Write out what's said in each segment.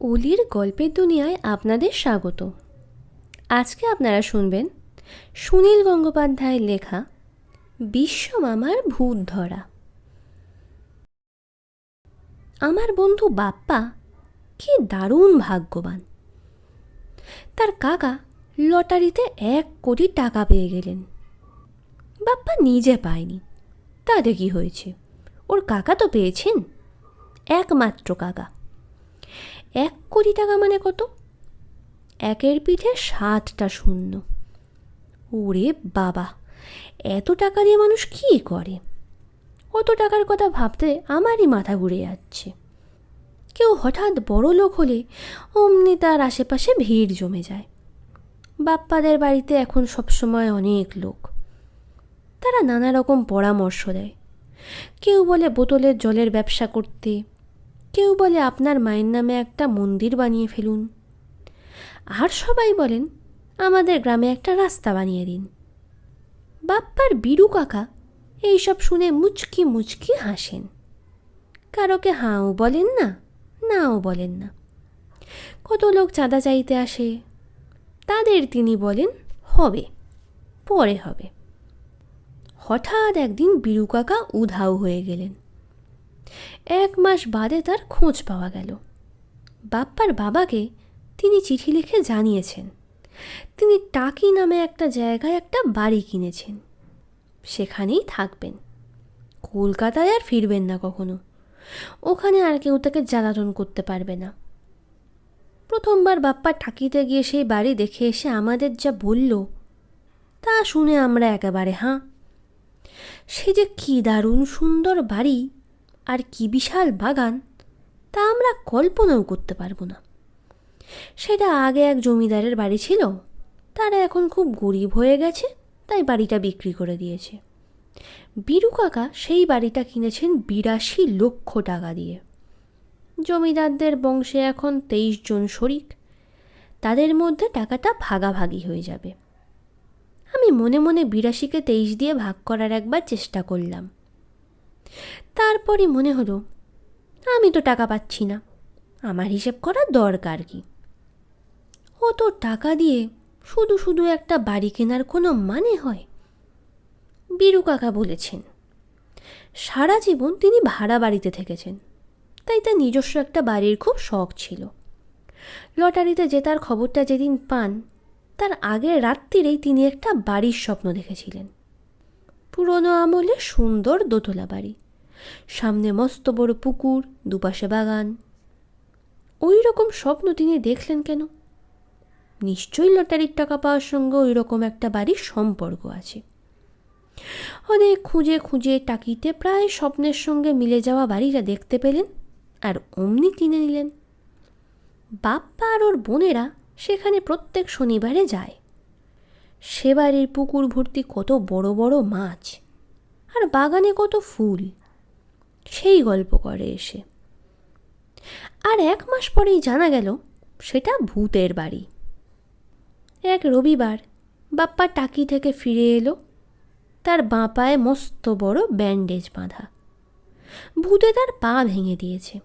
অলির গল্পের দুনিয়ায় আপনাদের স্বাগত। আজকে আপনারা শুনবেন সুনীল গঙ্গোপাধ্যায়ের লেখা বিশ্বমামার ভূত ধরা আমার বন্ধু বাপ্পা কি দারুণ ভাগ্যবান। তার কাকা লটারিতে এক কোটি টাকা পেয়ে গেলেন। বাপ্পা নিজে পায়নি, তাতে কি হয়েছে? ওর কাকা তো পেয়েছেন? একমাত্র কাকা। এক কোটি টাকা মানে কত? একের পিঠে সাতটা শূন্য। ওরে বাবা, এত টাকা দিয়ে মানুষ কী করে? অত টাকার কথা ভাবতে আমারই মাথা ঘুরে যাচ্ছে। কেউ হঠাৎ বড় লোক হলে অমনি তার আশেপাশে ভিড় জমে যায়। বাপ্পাদের বাড়িতে এখন সবসময় অনেক লোক। তারা নানা রকম পরামর্শ দেয়। কেউ বলে বোতলের জলের ব্যবসা করতে কেউ বলে আপনার মায়ের নামে একটা মন্দির বানিয়ে ফেলুন। আর সবাই বলেন, আমাদের গ্রামে একটা রাস্তা বানিয়ে দিন। বাপ্পার বিরু কাকা এইসব শুনে মুচকি মুচকি হাসেন। কারোকে হাঁও বলেন না, নাও বলেন না। কত লোক চাঁদা চাইতে আসে, তাদের তিনি বলেন, হবে, পরে হবে। হঠাৎ একদিন বিরু কাকা উধাও হয়ে গেলেন। এক মাস বাদে তার খোঁজ পাওয়া গেল। বাপ্পার বাবাকে তিনি চিঠি লিখে জানিয়েছেন। তিনি টাকি নামে একটা জায়গায় একটা বাড়ি কিনেছেন। সেখানেই থাকবেন। কলকাতায় আর ফিরবেন না কখনো। ওখানে আর কেউ তাকে জ্বালাতন করতে পারবে না। প্রথমবার বাপ্পা ঠাকিতে গিয়ে সেই বাড়ি দেখে এসে আমাদের যা বলল, তা শুনে আমরা একেবারে হাঁ। সে যে কী দারুণ সুন্দর বাড়ি আর কি বিশাল বাগান, তা আমরা কল্পনাও করতে পারব না। সেটা আগে এক জমিদারের বাড়ি ছিল, তারা এখন খুব গরিব হয়ে গেছে, তাই বাড়িটা বিক্রি করে দিয়েছে। বীরু কাকা সেই বাড়িটা কিনেছেন বিরাশি লক্ষ টাকা দিয়ে। জমিদারদের বংশে এখন তেইশ জন শরিক, তাদের মধ্যে টাকাটা ভাগাভাগি হয়ে যাবে। আমি মনে মনে বিরাশিকে তেইশ দিয়ে ভাগ করার একবার চেষ্টা করলাম। তারপরে মনে হলো, আমি তো টাকা পাচ্ছি না, আমার হিসেব করা দরকার কি? অত টাকা দিয়ে শুধু শুধু একটা বাড়ি কেনার কোনো মানে হয়? বীরু কাকা বলেছেন, সারা জীবন তিনি ভাড়া বাড়িতে থেকেছেন, তাই তার নিজস্ব একটা বাড়ির খুব শখ ছিল। লটারিতে জেতার খবরটা যেদিন পান, তার আগের রাত্রিরেই তিনি একটা বাড়ির স্বপ্ন দেখেছিলেন। পুরনো আমলে সুন্দর দোতলা বাড়ি। সামনে মস্ত বড় পুকুর, দুপাশে বাগান। ওই রকম স্বপ্ন তিনি দেখলেন কেন? নিশ্চয়ই লটারির টাকা পাওয়ার সঙ্গে ওই রকম একটা বাড়ির সম্পর্ক আছে। অনেক খুঁজে খুঁজে টাকিতে প্রায় স্বপ্নের সঙ্গে মিলে যাওয়া বাড়িটা দেখতে পেলেন আর অমনি কিনে নিলেন। বাপ্পা আর ওর বোনেরা সেখানে প্রত্যেক শনিবারে যায়। সে বাড়ির পুকুর ভর্তি কত বড় বড় মাছ। আর বাগানে কত ফুল। সেই গল্প করে এসে। আর এক মাস পরেই জানা গেল, সেটা ভূতের বাড়ি। এক রবিবার বাপ্পা টাকি থেকে ফিরে এলো। তার বাঁ পায়ে মস্ত বড় ব্যান্ডেজ বাঁধা। ভূতে তার পা ভেঙে দিয়েছে।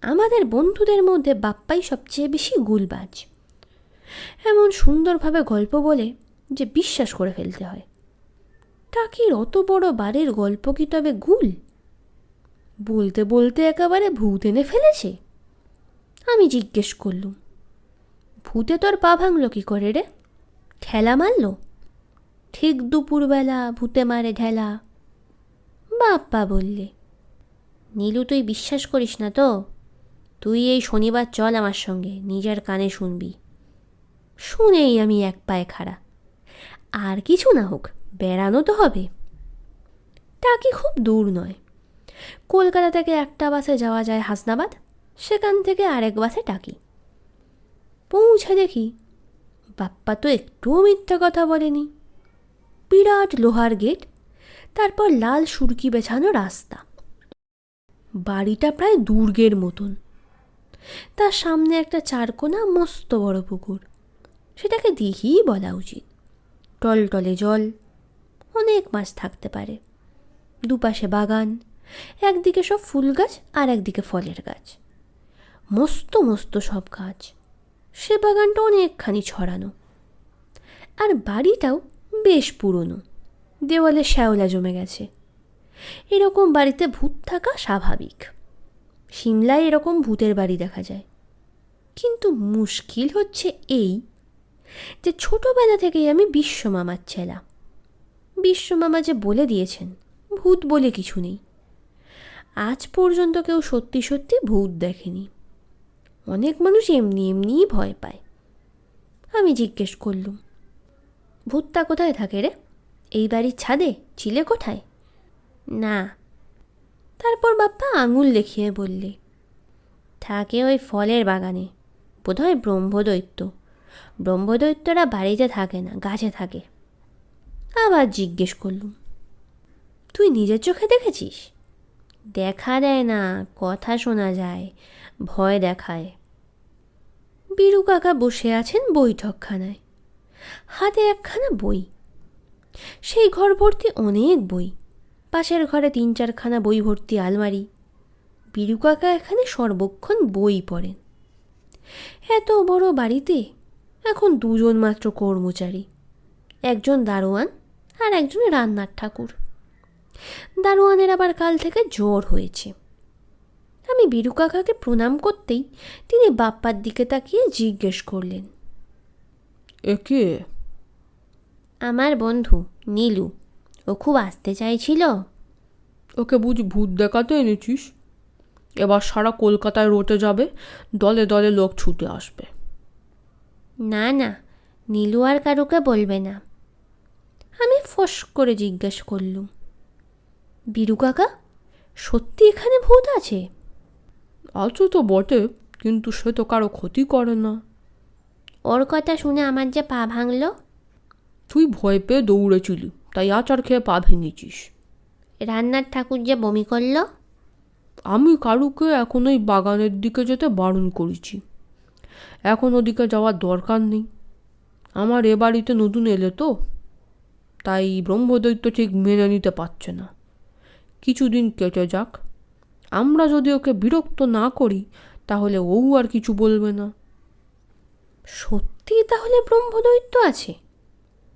আমাদের বন্ধুদের মধ্যে বাপ্পাই সবচেয়ে বেশি গুলবাজ। এমন সুন্দরভাবে গল্প বলে যে বিশ্বাস করে ফেলতে হয়। টাকির অত বড় বাড়ির গল্প কি তবে গুল? বলতে বলতে একেবারে ভূত এনে ফেলেছে। আমি জিজ্ঞেস করলুম, ভূতে তোর পা ভাঙল কি করে রে? ঠেলা মারল? ঠিক দুপুরবেলা ভূতে মারে ঢেলা বাপ্পা বললে, নীলু, তুই বিশ্বাস করিস না তো? তুই এই শনিবার চল আমার সঙ্গে, নিজের কানে শুনবি। শুনেই আমি এক পায়ে খাড়া। আর কিছু না হোক, বেড়ানো তো হবে। টাকি খুব দূর নয়। কলকাতা থেকে একটা বাসে যাওয়া যায় হাসনাবাদ, সেখান থেকে আরেক বাসে টাকি। পৌঁছে দেখি, বাপ্পা তো একটুও মিথ্যা কথা বলেনি। বিরাট লোহার গেট, তারপর লাল সুরকি বেছানো রাস্তা। বাড়িটা প্রায় দুর্গের মতন। তার সামনে একটা চারকোনা মস্ত বড় পুকুর। সেটাকে দিঘিই বলা উচিত। টলটলে জল অনেক মাছ থাকতে পারে। দুপাশে বাগান, একদিকে সব ফুল গাছ আর একদিকে ফলের গাছ। মস্ত মস্ত সব গাছ। সে বাগানটা অনেকখানি ছড়ানো। আর বাড়িটাও বেশ পুরনো। দেওয়ালে শ্যাওলা জমে গেছে। এরকম বাড়িতে ভূত থাকা স্বাভাবিক। সিমলায় এরকম ভূতের বাড়ি দেখা যায়। কিন্তু মুশকিল হচ্ছে এই যে ছোটবেলা থেকেই আমি বিশ্বমামার ছেলা। বিশ্বমামা যে বলে দিয়েছেন, ভূত বলে কিছু নেই। আজ পর্যন্ত কেউ সত্যি সত্যি ভূত দেখেনি। অনেক মানুষ এমনি এমনিই ভয় পায়। আমি জিজ্ঞেস করলুম, ভূতটা কোথায় থাকে রে? এই বাড়ির ছাদে? ছিলে কোথায়? না। তারপর বাপ্পা আঙুল দেখিয়ে বললে, থাকে ওই ফলের বাগানে, বোধহয় ব্রহ্মদৈত্য। ব্রহ্মদৈত্যরা বাড়িতে থাকে না, গাছে থাকে। আবার জিজ্ঞেস করলুম, তুই নিজের চোখে দেখেছিস? দেখা দেয় না, কথা শোনা যায়, ভয় দেখায়। বীরু কাকা বসে আছেন বৈঠকখানায়। হাতে একখানা বই। সেই ঘর ভর্তি অনেক বই। পাশের ঘরে তিন চারখানা বই ভর্তি আলমারি। বীরু কাকা এখানে সর্বক্ষণ বই পড়েন। এত বড় বাড়িতে এখন দুজন মাত্র কর্মচারী। একজন দারোয়ান আর একজন রান্নার ঠাকুর। দারোয়ানের আবার কাল থেকে জ্বর হয়েছে। আমি বীরু কাকাকে প্রণাম করতেই তিনি বাপ্পার দিকে তাকিয়ে জিজ্ঞেস করলেন একে আমার বন্ধু নীলু। ও খুব আসতে চাইছিল। ওকে বুঝি ভূত দেখাতে এনেছিস। এবার সারা কলকাতায় রোটে যাবে দলে দলে লোক ছুটে আসবে। না না নীলু আর কারুকে বলবে না। আমি ফস করে জিজ্ঞেস করলুম বীরু কাকা সত্যি এখানে ভূত আছে? আছে তো বটে কিন্তু সে তো কারও ক্ষতি করে না। ওর কথা শুনে আমার যে পা ভাঙল? তুই ভয় পেয়ে দৌড়েছিলি তাই আচার খেয়ে পা ভেঙেছিস। রান্নার ঠাকুর যে বমি করল? আমি কারুকে এখন ওই বাগানের দিকে যেতে বারণ করেছি। এখন ওদিকে যাওয়ার দরকার নেই। আমার এ বাড়িতে নতুন এলে তো, তাই ব্রহ্মদৈত্য ঠিক মেনে নিতে পারছে না। কিছুদিন কেটে যাক। আমরা যদি ওকে বিরক্ত না করি, তাহলে ও আর কিছু বলবে না। সত্যি তাহলে ব্রহ্মদৈত্য আছে?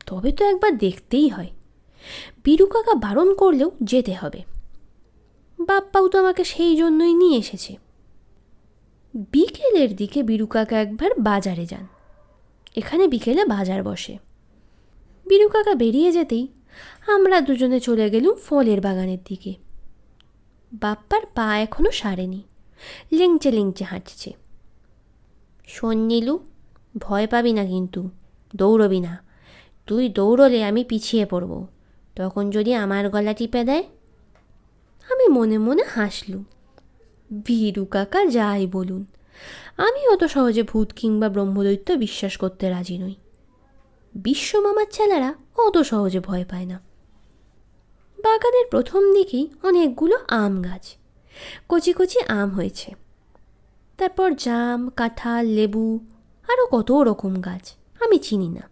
তবে তো একবার দেখতেই হয়। বীরু কাকা বারণ করলেও যেতে হবে। বাপ্পাও তো আমাকে সেই জন্যই নিয়ে এসেছে। বিকেলের দিকে বীরু কাকা একবার বাজারে যান। এখানে বিকেলে বাজার বসে। বীরু কাকা বেরিয়ে যেতেই আমরা দুজনে চলে গেলুম ফলের বাগানের দিকে। বাপ্পার পা এখনও সারেনি। লেংচে লেংচে হাঁটছে। শোন নীলু, ভয় পাবি না কিন্তু, দৌড়বি না। তুই দৌড়লে আমি পিছিয়ে পড়ব। তখন যদি আমার গলা টিপে দেয়, আমি মনে মনে হাসলুম। ভীরু কাকা, যাই বলুন। আমি অত সহজে ভূত কিংবা ব্রহ্মদৈত্য বিশ্বাস করতে রাজি নই। বিশ্বমামার ছেলেরা অত সহজে ভয় পায় না। বাগানের প্রথম দিকেই অনেকগুলো আম গাছ। কচি কচি আম হয়েছে। তারপর জাম, কাঁঠাল, লেবু আরও কত রকম গাছ, আমি চিনি না।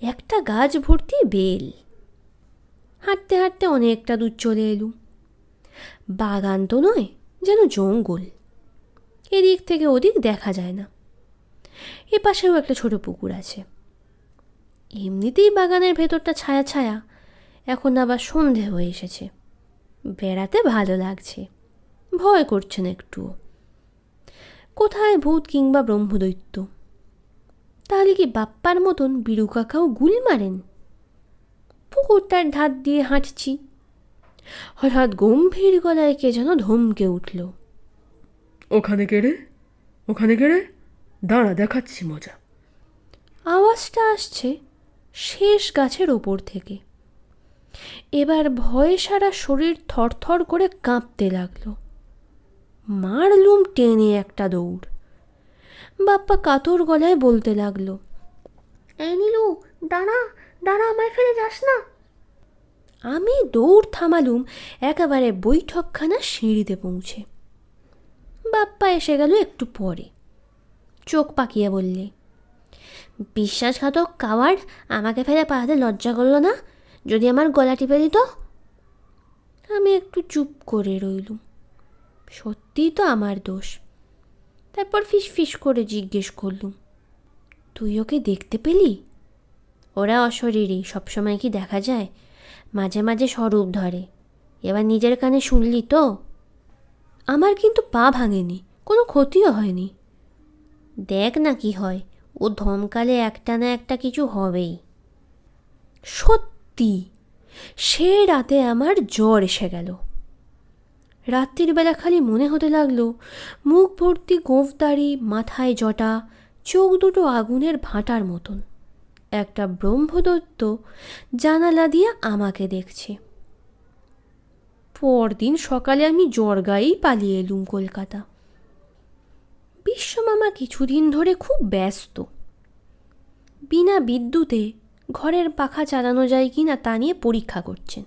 একটা গাছ ভর্তি বেল। হাঁটতে হাঁটতে অনেকটা দূর চলে এলুম। বাগান তো নয় যেন জঙ্গল। এদিক থেকে ওদিক দেখা যায় না। এ পাশেও একটা ছোট পুকুর আছে। এমনিতেই বাগানের ভেতরটা ছায়া ছায়া। এখন আবার সন্ধে হয়ে এসেছে। বেড়াতে ভালো লাগছে। ভয় করছে না একটুও। কোথায় ভূত কিংবা ব্রহ্মদৈত্য? তাহলে কি বাপ্পার মতন বীরু কাকাও গুল মারেন? পুকুরটার ধার দিয়ে হাঁটছি। হঠাৎ গম্ভীর গলায় কে যেন ধমকে উঠল। ওখানে কেড়ে ওখানে কেড়ে দাঁড়া দেখাচ্ছি মজা। আওয়াজটা আসছে শেষ গাছের ওপর থেকে। এবার ভয়ে সারা শরীর থরথর করে কাঁপতে লাগল। মারলুম টেনে একটা দৌড়। বাপ্পা কাতর গলায় বলতে লাগল এই নীলু দাঁড়া দাঁড়া আমায় ফেলে যাস না। আমি দৌড় থামালুম, একেবারে বৈঠকখানা সিঁড়িতে পৌঁছে। বাপ্পা এসে গেল একটু পরে। চোখ পাকিয়ে বললে, বিশ্বাসঘাতক কাওয়ার্ড আমাকে ফেলে পাহাড়ে লজ্জা করল না? যদি আমার গলা টিপে দিত? আমি একটু চুপ করে রইলুম। সত্যিই তো আমার দোষ। তারপর ফিস ফিস করে জিজ্ঞেস করলুম, তুই ওকে দেখতে পেলি? ওরা অশরীরী, সবসময় কি দেখা যায়? মাঝে মাঝে স্বরূপ ধরে। এবার নিজের কানে শুনলি তো? আমার কিন্তু পা ভাঙেনি, কোনো ক্ষতিও হয়নি। দেখ না কি হয়, ও ধমকালে একটা না একটা কিছু হবেই। সত্যি, সে রাতে আমার জ্বর এসে গেল। রাত্রির বেলা খালি মনে হতে লাগল, মুখ ভর্তি গোঁফদাড়ি মাথায় জটা, চোখ দুটো আগুনের ভাঁটার মতন। একটা ব্রহ্মদত্ত জানালা দিয়ে আমাকে দেখছে। পরদিন সকালে আমি জ্বর গায়েই পালিয়ে এলুম কলকাতা। বিশ্বমামা কিছুদিন ধরে খুব ব্যস্ত। বিনা বিদ্যুতে ঘরের পাখা চালানো যায় কি না তা নিয়ে পরীক্ষা করছেন।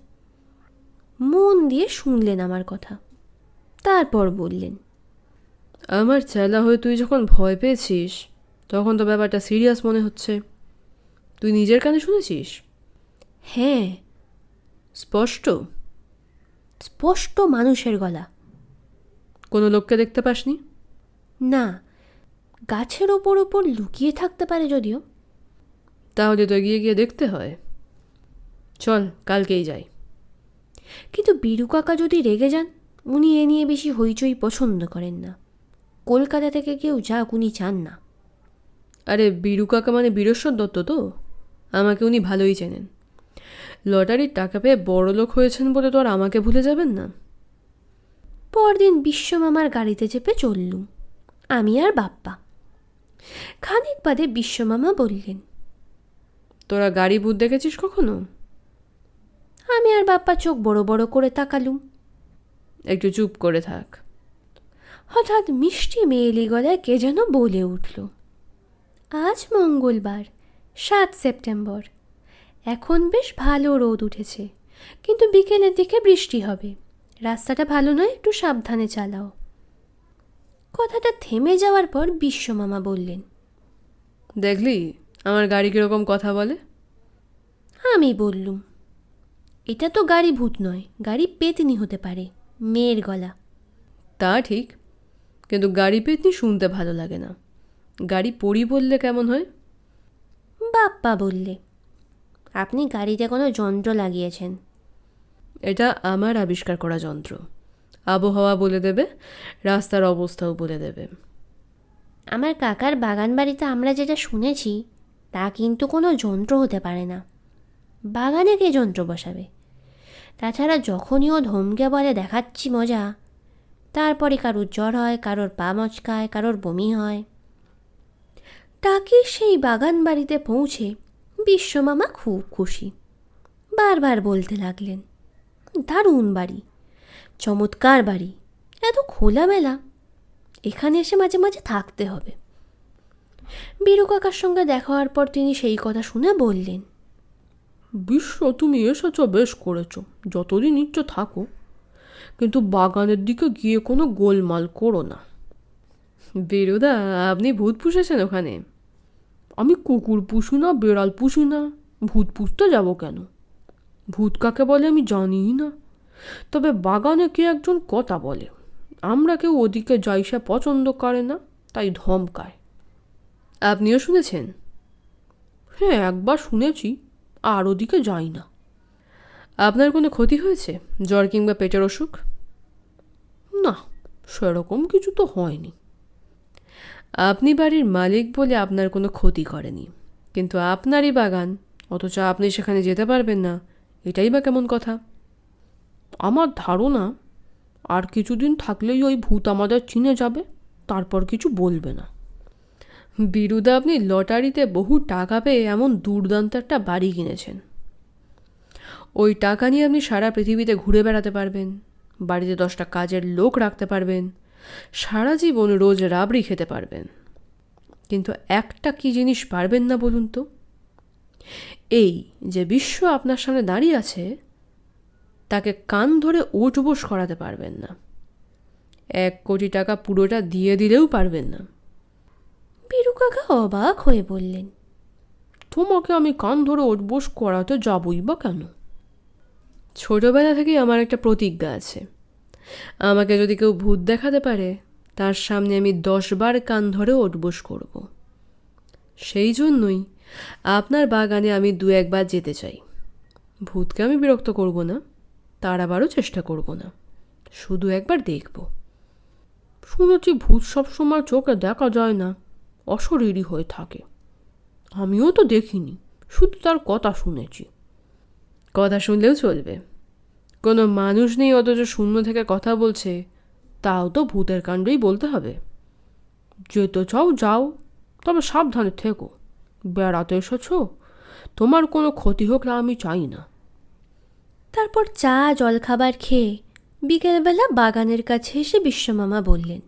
মন দিয়ে শুনলেন আমার কথা। তারপর বললেন, আমার চেলা হয়ে তুই যখন ভয় পেয়েছিস, তখন তো ব্যাপারটা সিরিয়াস মনে হচ্ছে। তুই নিজের কানে শুনেছিস? হ্যাঁ। স্পষ্ট? স্পষ্ট মানুষের গলা। কোনো লোককে দেখতে পাসনি? না। গাছের ওপর ওপর লুকিয়ে থাকতে পারে যদিও। তাহলে তো এগিয়ে গিয়ে দেখতে হয়। চল কালকেই যাই। কিন্তু বীরু কাকা যদি রেগে যান উনি এ নিয়ে বেশি হইচই পছন্দ করেন না। কলকাতা থেকে কেউ যাক উনি চান না। আরে বীরু কাকা মানে বীরেশ্বর দত্ত তো? আমাকে উনি ভালোই চেনেন। লটারির টাকা পেয়ে বড় লোক হয়েছেন বলে তো আর আমাকে ভুলে যাবেন না। পরদিন বিশ্বমামার গাড়িতে চেপে চললুম। আমি আর বাপ্পা। খানিক বাদে বিশ্বমামা বললেন তোরা গাড়ি ভূত দেখেছিস কখনো? আমি আর বাপ্পা চোখ বড় বড় করে তাকালুম। একটু চুপ করে থাক। হঠাৎ মিষ্টি মেয়েলি গলায় কে যেন বলে উঠল আজ মঙ্গলবার। সাত সেপ্টেম্বর। এখন বেশ ভালো রোদ উঠেছে কিন্তু বিকেলের দিকে বৃষ্টি হবে। রাস্তাটা ভালো নয় একটু সাবধানে চালাও। কথাটা থেমে যাওয়ার পর বিশ্বমামা বললেন দেখলি আমার গাড়ি কীরকম কথা বলে? আমি বললুম এটা তো গাড়ি ভূত নয় গাড়ি পেতনি হতে পারে মেয়ের গলা। তা ঠিক কিন্তু গাড়ি পেতনি শুনতে ভালো লাগে না। গাড়ি পড়ি বললে কেমন হয়? বাপ্পা বললে আপনি গাড়িতে কোনো যন্ত্র লাগিয়েছেন? এটা আমার আবিষ্কার করা যন্ত্র। আবহাওয়া বলে দেবে রাস্তার অবস্থাও বলে দেবে। আমার কাকার বাগান বাড়িতে আমরা যেটা শুনেছি তা কিন্তু কোনো যন্ত্র হতে পারে না। বাগানে কে যন্ত্র বসাবে? তাছাড়া যখনই ও ধমকে বলে দেখাচ্ছি মজা তারপরে কারোর জ্বর হয় কারোর পা মচকায় কারোর বমি হয়। তাকে সেই বাগান বাড়িতে পৌঁছে বিশ্বমামা খুব খুশি। বারবার বলতে লাগলেন, দারুণ বাড়ি, চমৎকার বাড়ি, এত খোলামেলা, এখানে এসে মাঝে মাঝে থাকতে হবে। বীরু কাকার সঙ্গে দেখা হওয়ার পর তিনি সেই কথা শুনে বললেন, বিশ্ব, তুমি এসেছ, বেশ করেছ, যতদিন ইচ্ছে থাকো, কিন্তু বাগানের দিকে গিয়ে কোনো গোলমাল করো না। বেরোদা, আপনি ভূত পুষেছেন ওখানে? আমি কুকুর পুষি না, বেড়াল পুষি না, ভূত পুষতে যাব কেন? ভূত কাকে বলে আমি জানিই না। তবে বাগানে কে একজন কথা বলে? আমরা কেউ ওদিকে যাই সে পছন্দ করে না, তাই ধমকায়। আপনিও শুনেছেন? হ্যাঁ একবার শুনেছি, আর ওদিকে যাই না। আপনার কোনো ক্ষতি হয়েছে, জ্বর কিংবা পেটের অসুখ? না, সেরকম কিছু তো হয়নি। আপনি বাড়ির মালিক বলে আপনার কোনো ক্ষতি করেনি। কিন্তু আপনারই বাগান, অথচ আপনি সেখানে যেতে পারবেন না। এটাই বা কেমন কথা? আমার ধারণা, আর কিছুদিন থাকলেই ওই ভূত আমাদের চিনে যাবে, তারপর কিছু বলবে না। বিরুদা, আপনি লটারিতে বহু টাকা পেয়ে এমন দুর্দান্ত একটা বাড়ি কিনেছেন। ওই টাকা নিয়ে আপনি সারা পৃথিবীতে ঘুরে বেড়াতে পারবেন, বাড়িতে দশটা কাজের লোক রাখতে পারবেন সারা জীবন রোজ রাবড়ি খেতে পারবেন। কিন্তু একটা কি জিনিস পারবেন না বলুন তো? এই যে বিশ্ব আপনার সামনে দাঁড়িয়ে আছে তাকে কান ধরে ওঠবোস করাতে পারবেন না। এক কোটি টাকা পুরোটা দিয়ে দিলেও পারবেন না। বীরু কাকা অবাক হয়ে বললেন তোমাকে আমি কান ধরে ওঠবোস করাতে যাবই বা কেন? ছোটবেলা থেকেই আমার একটা প্রতিজ্ঞা আছে। আমাকে যদি কেউ ভূত দেখাতে পারে, তার সামনে আমি দশবার কান ধরে ওঠবোস করব। সেই জন্যই আপনার বাগানে আমি দু একবার যেতে চাই। ভূতকে আমি বিরক্ত করব না, তার আবারও চেষ্টা করব না, শুধু একবার দেখব। শুনেছি ভূত সবসময় চোখে দেখা যায় না অশরীরই হয়ে থাকে। আমিও তো দেখিনি, শুধু তার কথা শুনেছি। কথা শুনলেও চলবে। কোনো মানুষ নেই অথচ শূন্য থেকে কথা বলছে। তাও তো ভূতের কাণ্ডই বলতে হবে। যেতে চাও যাও তবে সাবধানে থেকো। বেড়াতে এসেছ? তোমার কোনো ক্ষতি হোক না আমি চাই না। তারপর চা জলখাবার খেয়ে বিকেলবেলা বাগানের কাছে এসে বিশ্বমামা বললেন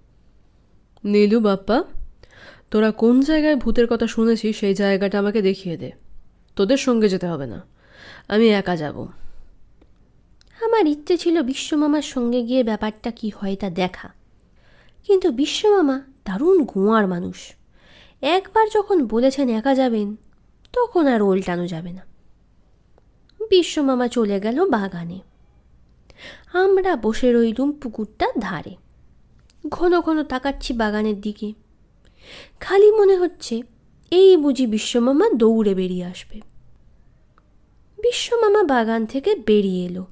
নীলু বাপ্পা তোরা কোন জায়গায় ভূতের কথা শুনেছিস সেই জায়গাটা আমাকে দেখিয়ে দে। তোদের সঙ্গে যেতে হবে না। আমি একা যাব। আমার ইচ্ছে ছিল বিশ্বমামার সঙ্গে গিয়ে ব্যাপারটা কি হয় তা দেখা। কিন্তু বিশ্বমামা দারুণ গোয়ার মানুষ। একবার যখন বলেছেন একা যাবেন, তখন আর ওল্টানো যাবে না। বিশ্বমামা চলে গেল বাগানে। আমরা বসে রইলুম পুকুরটার ধারে। ঘন ঘন তাকাচ্ছি বাগানের দিকে। খালি মনে হচ্ছে এই বুঝি বিশ্বমামা দৌড়ে বেরিয়ে আসবে। বিশ্বমামা বাগান থেকে বেরিয়ে এলো।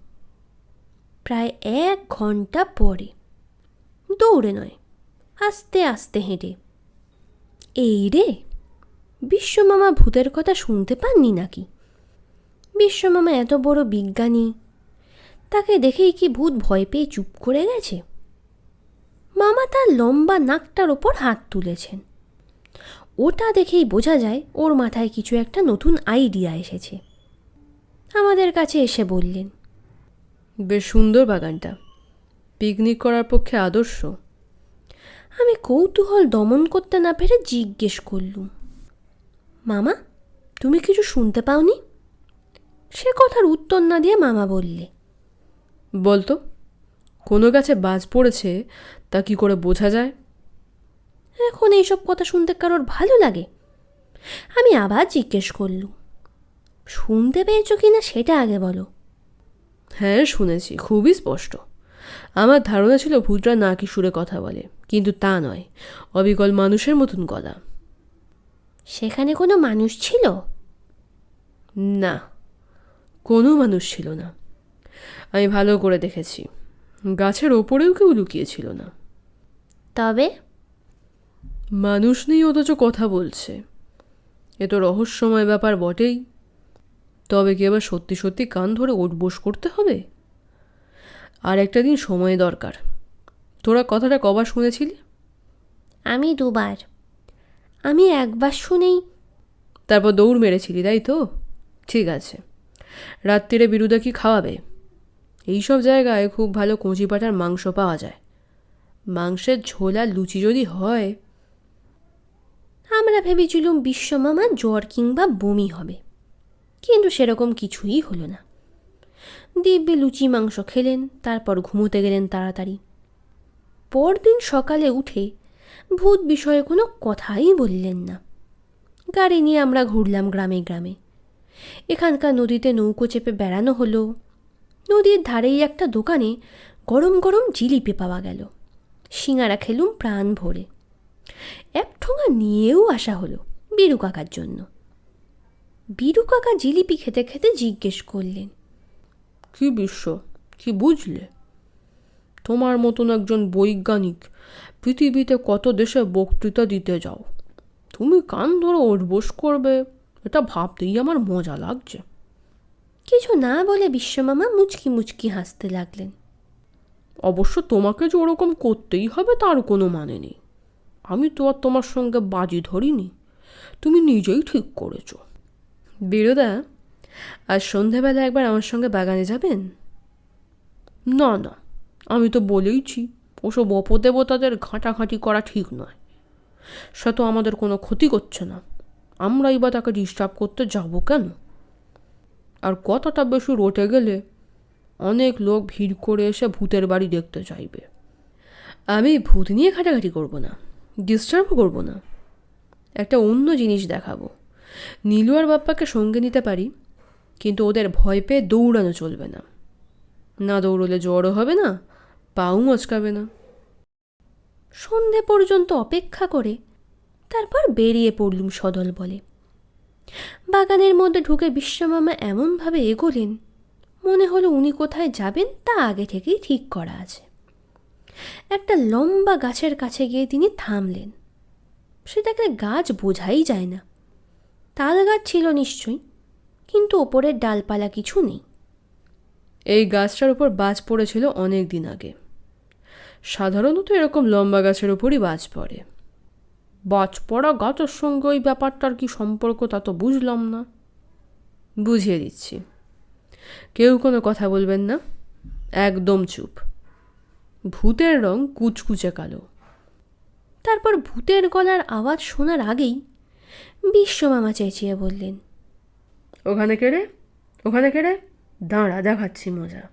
প্রায় এক ঘণ্টা পরে। দৌড়ে নয়, আস্তে আস্তে হেঁটে। এই রে, বিশ্বমামা ভূতের কথা শুনতে পাননি নাকি? বিশ্বমামা এত বড় বিজ্ঞানী, তাকে দেখেই কি ভূত ভয় পেয়ে চুপ করে গেছে? মামা তার লম্বা নাকটার ওপর হাত তুলেছেন। ওটা দেখেই বোঝা যায় ওর মাথায় কিছু একটা নতুন আইডিয়া এসেছে। আমাদের কাছে এসে বললেন বেশ সুন্দর বাগানটা। পিকনিক করার পক্ষে আদর্শ। আমি কৌতূহল দমন করতে না পেরে জিজ্ঞেস করলুম মামা তুমি কিছু শুনতে পাওনি? সে কথার উত্তর না দিয়ে মামা বললে বলতো কোনো গাছে বাজ পড়েছে তা কি করে বোঝা যায়? এখন এইসব কথা শুনতে কারোর ভালো লাগে? আমি আবার জিজ্ঞেস করলুম শুনতে পেয়েছ কি না সেটা আগে বলো। হ্যাঁ শুনেছি খুবই স্পষ্ট। আমার ধারণা ছিল ভূতরা নাকি সুরে কথা বলে কিন্তু তা নয়। অবিকল মানুষের মতন গলা। সেখানে কোনো মানুষ ছিল? না কোনো মানুষ ছিল না। আমি ভালো করে দেখেছি। গাছের ওপরেও কেউ লুকিয়েছিল না। তবে? মানুষ নেই অথচ কথা বলছে। এ তো রহস্যময় ব্যাপার বটেই। তবে কি আবার সত্যি সত্যি কান ধরে ওঠবোস করতে হবে? আর একটা দিন সময় দরকার। তোরা কথাটা কবার শুনেছিলি? আমি দুবার। আমি একবার শুনেই তারপর দৌড় মেরেছিলি তাই তো? ঠিক আছে। রাত্রিরে বিরুদা কি খাওয়াবে? এইসব জায়গায় খুব ভালো কচি পাটার মাংস পাওয়া যায়। মাংসের ঝোল আর লুচি যদি হয় আমরা ভেবেছিলুম বিশ্বমামা জ্বর কিংবা বমি হবে। কিন্তু সেরকম কিছুই হলো না। দিব্যি লুচি মাংস খেলেন, তারপর ঘুমোতে গেলেন তাড়াতাড়ি। পরদিন সকালে উঠে ভূত বিষয়ে কোনো কথাই বললেন না। গাড়ি নিয়ে আমরা ঘুরলাম গ্রামে গ্রামে। এখানকার নদীতে নৌকো চেপে বেড়ানো হলো। নদীর ধারেই একটা দোকানে গরম গরম জিলিপি পাওয়া গেল। সিঙারা খেলুম প্রাণ ভরে। এক ঠোঙা নিয়েও আসা হলো বীরু কাকার জন্য। বীরু কাকা জিলিপি খেতে খেতে জিজ্ঞেস করলেন কি বিশ্ব কি বুঝলে? তোমার মতন একজন বৈজ্ঞানিক পৃথিবীতে কত দেশে বক্তৃতা দিতে যাও? তুমি কান ধরে ওঠবোস করবে এটা ভাবতেই আমার মজা লাগছে। কিছু না বলে বিশ্বমামা মুচকি মুচকি হাসতে লাগলেন। অবশ্য তোমাকে যে ওরকম করতেই হবে তার কোনো মানে নেই। আমি তো আর তোমার সঙ্গে বাজি ধরিনি। তুমি নিজেই ঠিক করেছ। বীরদা, আজ সন্ধেবেলা একবার আমার সঙ্গে বাগানে যাবেন? না না, আমি তো বলেইছি, ওসব অপদেবতাদের ঘাঁটাঘাঁটি করা ঠিক নয়। সে তো আমাদের কোনো ক্ষতি করছে না। আমরাই বা তাকে ডিস্টার্ব করতে যাব কেন? আর কথাটা বেশি রটে গেলে অনেক লোক ভিড় করে এসে ভূতের বাড়ি দেখতে চাইবে। আমি ভূত নিয়ে ঘাটাঘাটি করব না ডিস্টার্বও করব না। একটা অন্য জিনিস দেখাবো। নীলু আর বাপ্পাকে সঙ্গে নিতে পারি, কিন্তু ওদের ভয় পেয়ে দৌড়ানো চলবে না। না দৌড়লে জ্বরও হবে না, পাও মচকাবে না। সন্ধে পর্যন্ত অপেক্ষা করে তারপর বেরিয়ে পড়লুম সদল বলে। বাগানের মধ্যে ঢুকে বিশ্বমামা এমনভাবে এগোলেন, মনে হলো উনি কোথায় যাবেন তা আগে থেকেই ঠিক করা আছে। একটা লম্বা গাছের কাছে গিয়ে তিনি থামলেন। সেটাকে গাছ বোঝাই যায় না। তাল গাছ ছিল নিশ্চয়ই কিন্তু ওপরের ডালপালা কিছু নেই। এই গাছটার উপর বাজ পড়েছিল অনেক দিন আগে। সাধারণত এরকম লম্বা গাছের উপরই বাজ পড়ে। বাজ পড়া গাছের সঙ্গে ওই ব্যাপারটার কি সম্পর্ক তা তো বুঝলাম না। বুঝিয়ে দিচ্ছি। কেউ কোনো কথা বলবেন না। একদম চুপ। ভূতের রং কুচকুচে কালো। তারপর ভূতের গলার আওয়াজ শোনার আগেই বিশ্বমামা চেঁচিয়ে বললেন ওখানে কেড়ে ওখানে কেড়ে দাঁড়া দেখাচ্ছি মজা।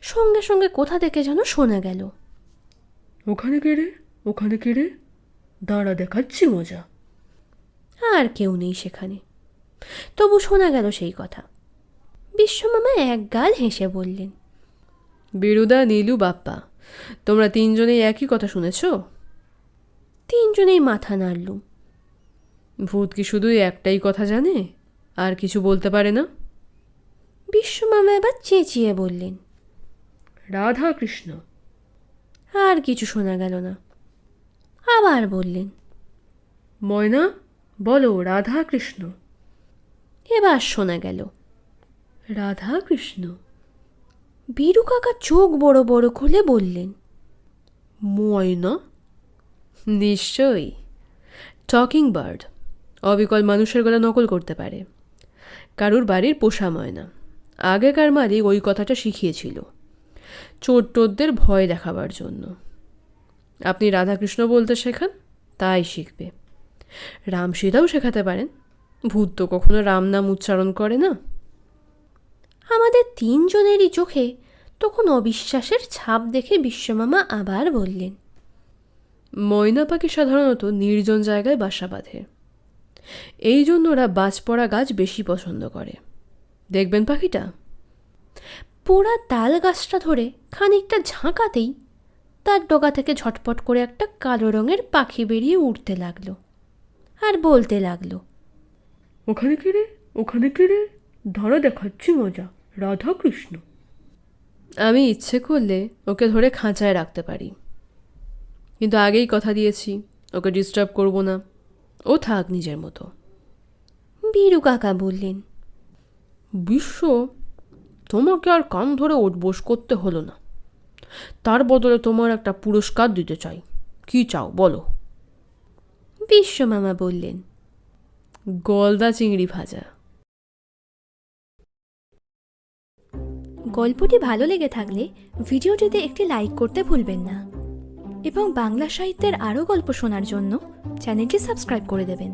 সঙ্গে সঙ্গে কোথা থেকে যেন শোনা গেল। ওখানে কেড়ে ওখানে কেড়ে দাঁড়া দেখাচ্ছি মজা। আর কেউ নেই সেখানে। তবু শোনা গেল সেই কথা। বিশ্বমামা এক গাল হেসে বললেন বিরুদা নীলু বাপ্পা তোমরা তিনজনেই একই কথা শুনেছ? তিনজনেই মাথা নাড়লুম। ভূত কি শুধুই একটাই কথা জানে? আর কিছু বলতে পারে না? বিশ্বমামা এবার চেঁচিয়ে বললেন রাধা কৃষ্ণ আর কিছু শোনা গেল না। আবার বললেন ময়না বলো রাধা কৃষ্ণ এবার শোনা গেল রাধা কৃষ্ণ বীরু কাকা চোখ বড় বড় খুলে বললেন ময়না? নিশ্চয়ই। Talking bird. অবিকল মানুষের গলা নকল করতে পারে। কারুর বাড়ির পোষা ময়না। আগেকার মালিক ওই কথাটা শিখিয়েছিল। চোর টোরদের ভয় দেখাবার জন্য। আপনি রাধাকৃষ্ণ বলতে শেখান তাই শিখবে। রাম সীতাও শেখাতে পারেন। ভূত তো কখনো রাম নাম উচ্চারণ করে না। আমাদের তিনজনেরই চোখে তখন অবিশ্বাসের ছাপ দেখে বিশ্বমামা আবার বললেন ময়না পাখি সাধারণত নির্জন জায়গায় বাসা বাঁধে। এই জন্য ওরা বাজ পড়া গাছ বেশি পছন্দ করে। দেখবেন পাখিটা? পোড়া তাল গাছটা ধরে খানিকটা ঝাঁকাতেই তার ডগা থেকে ঝটপট করে একটা কালো রঙের পাখি বেরিয়ে উঠতে লাগল আর বলতে লাগল ওখানে কি রে? ওখানে কি রে? ধরা দেখাচ্ছি মজা। রাধা কৃষ্ণ আমি ইচ্ছে করলে ওকে ধরে খাঁচায় রাখতে পারি। কিন্তু আগেই কথা দিয়েছি ওকে ডিস্টার্ব করব না। ও থাক নিজের মতো। বীরু কাকা বললেন বিশ্ব তোমাকে আর কান ধরে ওঠবোস করতে হলো না। তার বদলে তোমার একটা পুরস্কার দিতে চাই। কি চাও বলো? বিশ্বমামা বললেন গলদা চিংড়ি ভাজা। গল্পটি ভালো লেগে থাকলে ভিডিওটিতে একটি লাইক করতে ভুলবেন না। এবং বাংলা সাহিত্যের আরও গল্প শোনার জন্য চ্যানেলটি সাবস্ক্রাইব করে দেবেন।